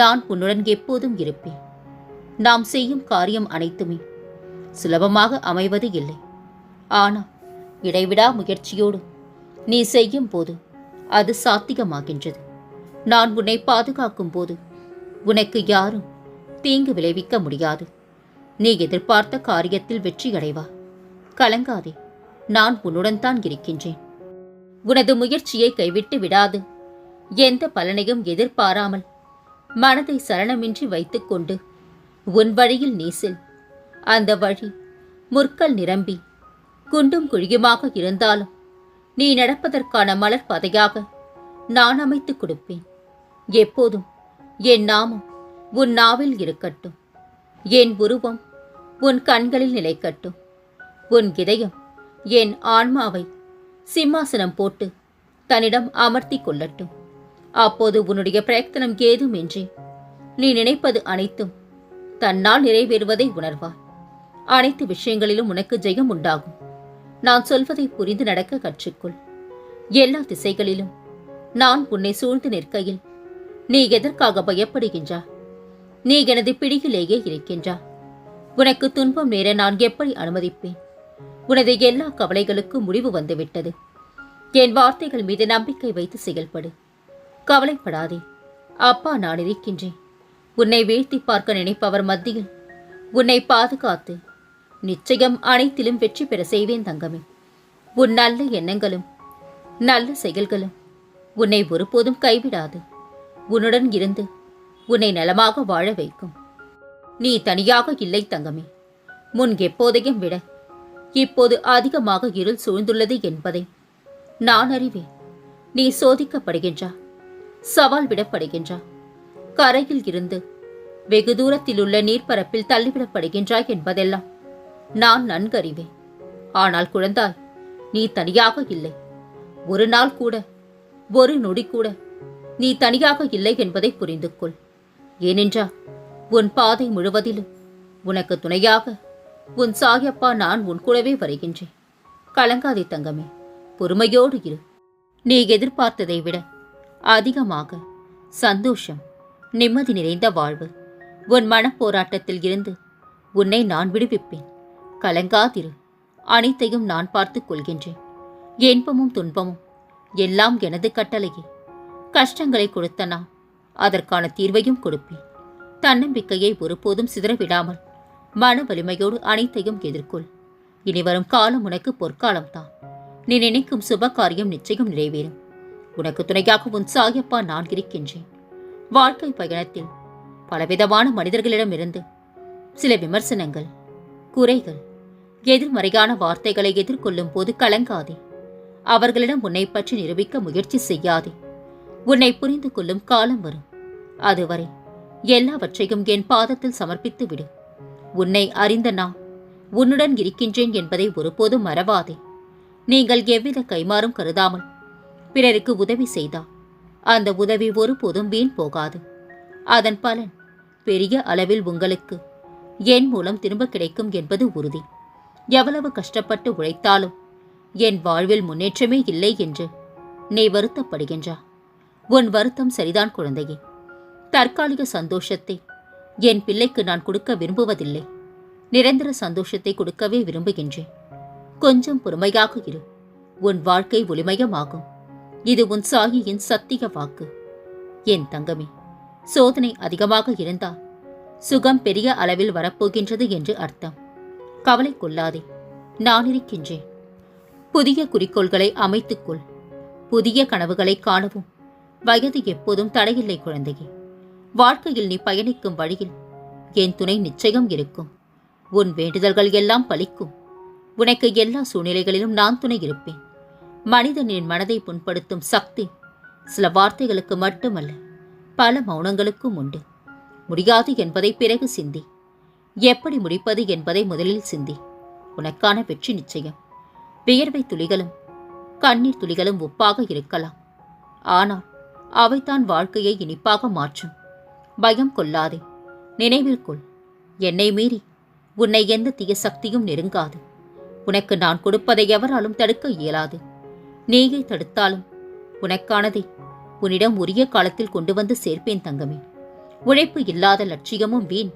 நான் உன்னுடன் எப்போதும் இருப்பேன். நாம் செய்யும் காரியம் அனைத்துமே சுலபமாக அமைவது இல்லை. ஆனால் இடைவிடா முயற்சியோடு நீ செய்யும் போது அது சாத்தியமாகின்றது. நான் உன்னை பாதுகாக்கும் போது உனக்கு யாரும் தீங்கு விளைவிக்க முடியாது. நீ எதிர்பார்த்த காரியத்தில் வெற்றி அடைவா. கலங்காதே நான் உன்னுடன் தான் இருக்கின்றேன். உனது முயற்சியை கைவிட்டு விடாது. எந்த பலனையும் எதிர்பாராமல் மனதை சரணமின்றி வைத்துக்கொண்டு உன் வழியில் நீசில் அந்த வழி முற்கள் நிரம்பி குண்டும் குழியுமாக இருந்தாலும் நீ நடப்பதற்கான மலர் பதையாக நான் அமைத்துக் கொடுப்பேன். எப்போதும் என் நாமம் உன் நாவில் இருக்கட்டும். என் உருவம் உன் கண்களில் நிலைக்கட்டும். உன் இதயம் என் ஆன்மாவை சிம்மாசனம் போட்டு தன்னிடம் அமர்த்தி கொள்ளட்டும். அப்போது உன்னுடைய பிரயத்தனம் ஏதுமின்றி. நீ நினைப்பது அனைத்தும் தன்னால் நிறைவேறுவதை உணர்வாய் அனைத்து விஷயங்களிலும் உனக்கு ஜெயம் உண்டாகும். நான் சொல்வதை புரிந்து நடக்க கற்றுக்கொள். எல்லா திசைகளிலும் நான் உன்னை சூழ்ந்து நிற்கையில் நீ எதற்காக பயப்படுகின்றா? நீ எனது பிடியிலேயே இருக்கின்றா? உனக்கு துன்பம் நேர நான் எப்படி அனுமதிப்பேன்? உனது எல்லா கவலைகளுக்கும் முடிவு வந்துவிட்டது. என் வார்த்தைகள் மீது நம்பிக்கை வைத்து செயல்படு. கவலைப்படாதே. அப்பா நான் இருக்கின்றேன். உன்னை வீழ்த்தி பார்க்க நினைப்பவர் மத்தியில் உன்னை பாதுகாத்து நிச்சயம் அனைத்திலும் வெற்றி பெற செய்வேன் தங்கமே. உன் நல்ல எண்ணங்களும் நல்ல செயல்களும் உன்னை ஒருபோதும் கைவிடாது. உன்னுடன் இருந்து உன்னை நலமாக வாழ வைக்கும். நீ தனியாக இல்லை தங்கமே. முன் எப்போதையும் விட இப்போது அதிகமாக இருள் சூழ்ந்துள்ளது என்பதை நான் அறிவேன். நீ சோதிக்கப்படுகின்றா சவால் விடப்படுகின்றா கரையில் இருந்து வெகு தூரத்தில் உள்ள நீர்ப்பரப்பில் தள்ளிவிடப்படுகின்றாய் என்பதெல்லாம் நான் நன்கறிவேன். ஆனால் குழந்தாய் நீ தனியாக இல்லை. ஒரு நாள் கூட ஒரு நொடி கூட நீ தனியாக இல்லை என்பதை புரிந்து கொள் ஏனென்றால் உன் பாதை முழுவதிலும் உனக்கு துணையாக உன் சாயப்பா நான் உன் கூடவே வருகின்றேன். கலங்காதே தங்கமே பொறுமையோடு இரு. நீ எதிர்பார்த்ததை விட அதிகமாக. சந்தோஷம் நிம்மதி நிறைந்த வாழ்வு. உன் மனப்போராட்டத்தில் இருந்து உன்னை நான் விடுவிப்பேன். கலங்காதிரு அனைத்தையும் நான் பார்த்துக் கொள்கின்றேன். இன்பமும் துன்பமும் எல்லாம் எனது கட்டளையே. கஷ்டங்களை கொடுத்த நான் அதற்கான தீர்வையும் கொடுப்பேன். தன்னம்பிக்கையை ஒருபோதும் சிதறவிடாமல் மன வலிமையோடு அனைத்தையும் எதிர்கொள். இனி வரும் காலம் உனக்கு பொற்காலம்தான். நீ நினைக்கும் சுப காரியம் நிச்சயம் நிறைவேறும். உனக்கு துணையாக உன் சாயப்பா நான் இருக்கின்றேன். வாழ்க்கை பயணத்தில் பலவிதமான மனிதர்களிடமிருந்து சில விமர்சனங்கள் குறைகள் எதிர்மறையான வார்த்தைகளை எதிர்கொள்ளும் போது கலங்காதே. அவர்களிடம் உன்னை பற்றி நிரூபிக்க முயற்சி செய்யாதே. உன்னை புரிந்து கொள்ளும் காலம் வரும். அதுவரை எல்லாவற்றையும் என் பாதத்தில் சமர்ப்பித்து விடு. உன்னை அறிந்த நான் உன்னுடன் இருக்கின்றேன் என்பதை ஒருபோதும் மறவாதே. நீங்கள் எவ்வித கைமாறும் கருதாமல் பிறருக்கு உதவி செய்தார் அந்த உதவி ஒருபோதும் வீண் போகாது. அதன் பலன் பெரிய அளவில் உங்களுக்கு என் மூலம் திரும்ப கிடைக்கும் என்பது உறுதி. எவ்வளவு கஷ்டப்பட்டு உழைத்தாலும் என் வாழ்வில் முன்னேற்றமே இல்லை என்று நீ வருத்தப்படுகின்றா. உன் வருத்தம் சரிதான் குழந்தையே. தற்காலிக சந்தோஷத்தை என் பிள்ளைக்கு நான் கொடுக்க விரும்புவதில்லை. நிரந்தர சந்தோஷத்தை கொடுக்கவே விரும்புகின்றேன். கொஞ்சம் பொறுமையாக இரு. உன் வாழ்க்கை ஒளிமயமாகும். இது உன் சாயியின் சத்திய வாக்கு. என் தங்கமே சோதனை அதிகமாக இருந்தால் சுகம் பெரிய அளவில் வரப்போகின்றது என்று அர்த்தம். கவலை கொள்ளாதே நான் இருக்கின்றேன். புதிய குறிக்கோள்களை அமைத்துக்கொள் புதிய கனவுகளை காணவும். வயது எப்போதும் தடையில்லை குழந்தையே. வாழ்க்கையில் நீ பயணிக்கும் வழியில் என் துணை நிச்சயம் இருக்கும். உன் வேண்டுதல்கள் எல்லாம் பலிக்கும். உனக்கு எல்லா சூழ்நிலைகளிலும் நான் துணை இருப்பேன். மனிதனின் மனதை புண்படுத்தும் சக்தி சில வார்த்தைகளுக்கு மட்டுமல்ல பல மௌனங்களுக்கும் உண்டு. முடியாது என்பதை பிறகு சிந்தி. எப்படி முடிப்பது என்பதை முதலில் சிந்தி. உனக்கான வெற்றி நிச்சயம். வியர்வை துளிகளும் கண்ணீர் துளிகளும் ஒப்பாக இருக்கலாம். ஆனால் அவைதான் வாழ்க்கையை இனிப்பாக மாற்றும். பயம் கொள்ளாதே. நினைவில் கொள். என்னை மீறி உன்னை எந்த தீய சக்தியும் நெருங்காது. உனக்கு நான் கொடுப்பதை எவராலும் தடுக்க இயலாது. நீயே தடுத்தாலும். உனக்கானதை உன்னிடம் உரிய காலத்தில் கொண்டு வந்து சேர்ப்பேன் தங்கமே. உழைப்பு இல்லாத லட்சியமும் வீண்.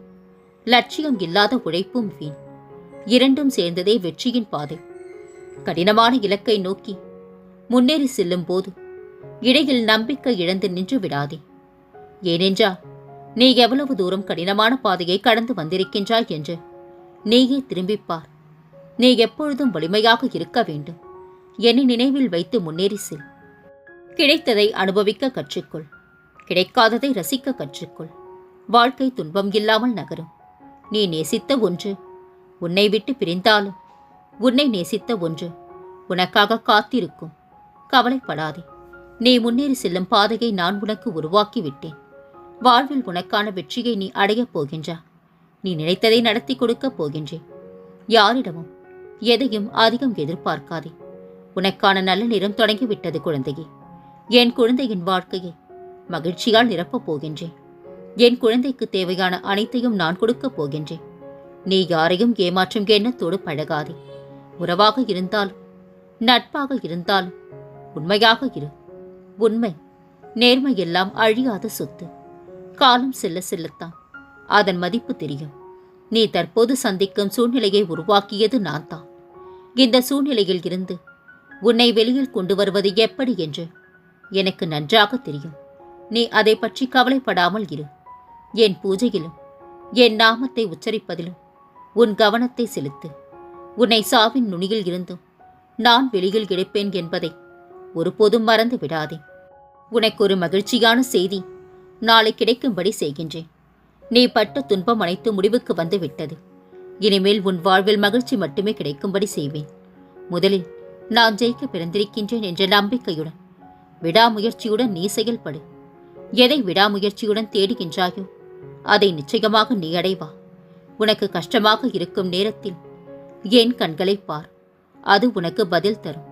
லட்சியம் இல்லாத உழைப்பும் வீண். இரண்டும் சேர்ந்ததே வெற்றியின் பாதை. கடினமான இலக்கை நோக்கி முன்னேறி செல்லும் போது இடையில் நம்பிக்கை இழந்து நின்று விடாதே. ஏனென்றால் நீ எவ்வளவு தூரம் கடினமான பாதையை கடந்து வந்திருக்கின்றாய் என்று நீயே திரும்பிப் பார் நீ எப்பொழுதும் வலிமையாக இருக்க வேண்டும். என்னை நினைவில் வைத்து முன்னேறி செல். கிடைத்ததை அனுபவிக்க கற்றுக்கொள். கிடைக்காததை ரசிக்க கற்றுக்கொள். வாழ்க்கை துன்பம் இல்லாமல் நகரும். நீ நேசித்த ஒன்று உன்னை விட்டு பிரிந்தாலும் உன்னை நேசித்த ஒன்று உனக்காக காத்திருக்கும். கவலைப்படாதே. நீ முன்னேறி செல்லும் பாதையை நான் உனக்கு உருவாக்கி விட்டேன். வாழ்வில் உனக்கான வெற்றியை நீ அடையப் போகின்றா. நீ நினைத்ததை நடத்தி கொடுக்கப் போகின்றேன். யாரிடமும் எதையும் அதிகம் எதிர்பார்க்காதே. உனக்கான நல்ல நேரம் தொடங்கிவிட்டது குழந்தையே. என் குழந்தையின் வாழ்க்கையை மகிழ்ச்சியால் நிரப்பப் போகின்றேன். என் குழந்தைக்கு தேவையான அனைத்தையும் நான் கொடுக்கப் போகின்றேன். நீ யாரையும் ஏமாற்றும் எண்ணத்தோடு பழகாதே. உறவாக இருந்தால் நட்பாக இருந்தால் உண்மையாக இரு. உண்மை நேர்மை எல்லாம் அழியாத சொத்து. காலம் செல்ல செல்லத்தான். அதன் மதிப்பு தெரியும். நீ தற்போது சந்திக்கும் சூழ்நிலையை உருவாக்கியது நான் தான் இந்த சூழ்நிலையில் இருந்து உன்னை வெளியில் கொண்டு வருவது எப்படி என்று? எனக்கு நன்றாக தெரியும். நீ அதை பற்றி கவலைப்படாமல் இரு. என் பூஜையிலும் என் நாமத்தை உச்சரிப்பதிலும் உன் கவனத்தை செலுத்து. உன்னை சாவின் நுனியில் இருந்தும் நான் வெளியில் கிடைப்பேன் என்பதை ஒருபோதும் மறந்து விடாதே. உனக்கு ஒரு மகிழ்ச்சியான செய்தி நாளை கிடைக்கும்படி செய்கின்றேன். நீ பட்ட துன்பம் அனைத்து முடிவுக்கு வந்து விட்டது. இனிமேல் உன் வாழ்வில் மகிழ்ச்சி மட்டுமே கிடைக்கும்படி செய்வேன். முதலில் நான் ஜெயிக்க பிறந்திருக்கின்றேன் என்ற நம்பிக்கையுடன் விடாமுயற்சியுடன் நீ செயல்படு. எதை விடாமுயற்சியுடன் தேடுகின்றாயோ அதை நிச்சயமாக நீ அடைவா. உனக்கு கஷ்டமாக இருக்கும் நேரத்தில் என் கண்களை பார் அது உனக்கு பதில் தரும்.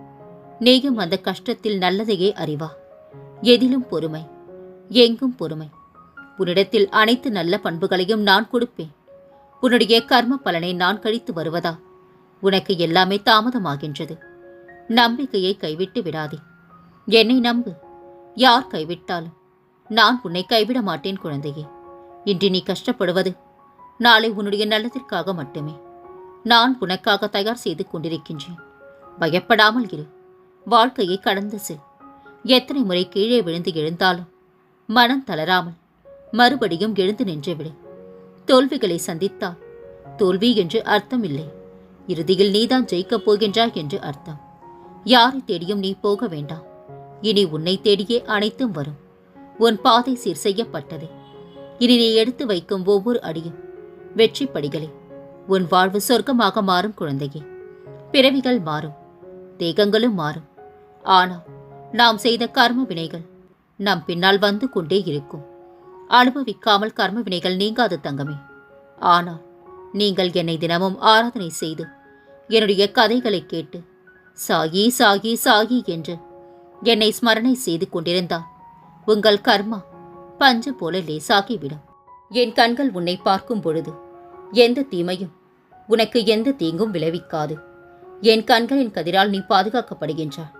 நீயும் அந்த கஷ்டத்தில் நல்லதையே அறிவா. எதிலும் பொறுமை எங்கும் பொறுமை. உன்னிடத்தில் அனைத்து நல்ல பண்புகளையும் நான் கொடுப்பேன். உன்னுடைய கர்ம பலனை நான் கழித்து வருவதா? உனக்கு எல்லாமே தாமதமாகின்றது. நம்பிக்கையை கைவிட்டு விடாதே. என்னை நம்பு. யார் கைவிட்டாலும் நான் உன்னை கைவிட மாட்டேன் குழந்தையே. இன்று நீ கஷ்டப்படுவது நாளை உன்னுடைய நல்லதிற்காக மட்டுமே. நான் உனக்காக தயார் செய்து கொண்டிருக்கின்றேன். பயப்படாமல் இரு. வாழ்க்கையை கடந்து செல். எத்தனை முறை கீழே விழுந்து எழுந்தாலும் மனம் தளராமல் மறுபடியும் எழுந்து நின்றுவிடு. தோல்விகளை சந்தித்தால் தோல்வி என்று அர்த்தம் இல்லை. இறுதியில் நீதான் ஜெயிக்கப் போகின்றாய் என்று அர்த்தம். யாரை தேடியும் நீ போக வேண்டாம். இனி உன்னை தேடியே அனைத்தும் வரும். உன் பாதை சீர் செய்யப்பட்டது. இனி நீ எடுத்து வைக்கும் ஒவ்வொரு அடியும் வெற்றி படிகளே. உன் வாழ்வு சொர்க்கமாக மாறும் குழந்தையே. பிறவிகள் மாறும். தேகங்களும் மாறும். ஆனால் நாம் செய்த கர்ம வினைகள் நம் பின்னால் வந்து கொண்டே இருக்கும். அனுபவிக்காமல் கர்ம வினைகள் நீங்காது தங்கமே. ஆனால் நீங்கள் என்னை தினமும் ஆராதனை செய்து என்னுடைய கதைகளை கேட்டு சாகி சாகி சாகி என்று என்னை ஸ்மரணை செய்து கொண்டிருந்தால் உங்கள் கர்மா பஞ்சு போல லேசாகிவிடும் என் கண்கள் உன்னை பார்க்கும் பொழுது எந்த தீமையும் உனக்கு எந்த தீங்கும் விளைவிக்காது. என் கண்களின் கதிரால் நீ பாதுகாக்கப்படுகின்றாய்.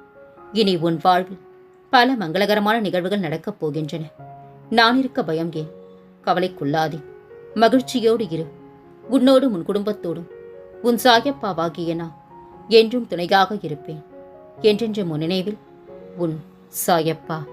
இனி உன் வாழ்வில் பல மங்களகரமான நிகழ்வுகள் நடக்கப் போகின்றன. நான் இருக்க பயம் ஏன்? கவலைக்குள்ளாதே. மகிழ்ச்சியோடு இரு. உன்னோடும் உன் குடும்பத்தோடும் உன் சாயப்பாவாகிய நான் என்றும் துணையாக இருப்பேன். என்றென்றும் நினைவில் உன் சாயப்பா.